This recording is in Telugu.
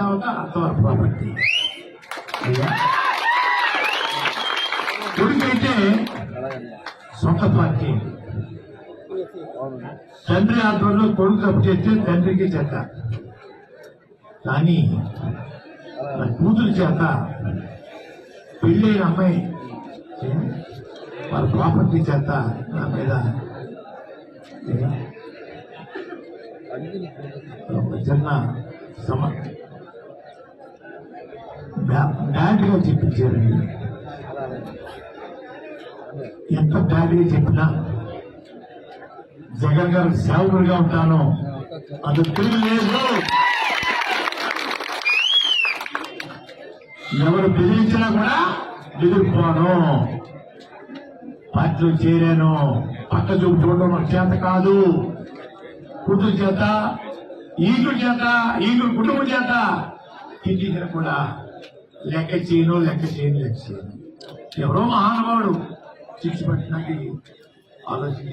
పెళ్ళి అయిన తర్వాత అంతవరకు ప్రాపర్టీ అయ్యా. కొడుకైతే సొంత పార్టీ తండ్రి ఆధ్వర్యంలో కొడుకు తప్పు చేస్తే తండ్రికి చేత కానీ నా కూతురు చేత పెళ్ళైన అమ్మాయి వాళ్ళ ప్రాపర్టీ చేత నా మీద చిన్న సమ బ్యాడ్గా చెప్పించారండి ఎంత బ్యాడ్గా చెప్పినా జగన్ గారు సేవకుడిగా ఉంటాను. అది తిరిగి లేదు ఎవరు బెదిరించినా కూడా ఎదుర్కోను పార్టీలో చేరాను. పక్క చూపు చూడడం నాకు చేత కాదు. కూతురు చేత ఈగుడు చేత ఈగుడు కుటుంబం చేత తిట్టించిన కూడా లెక్క చేయను లెక్క చేయను లెక్క చేయను. ఎవరో మహానుభావుడు శిక్ష పట్టినకి ఆలోచన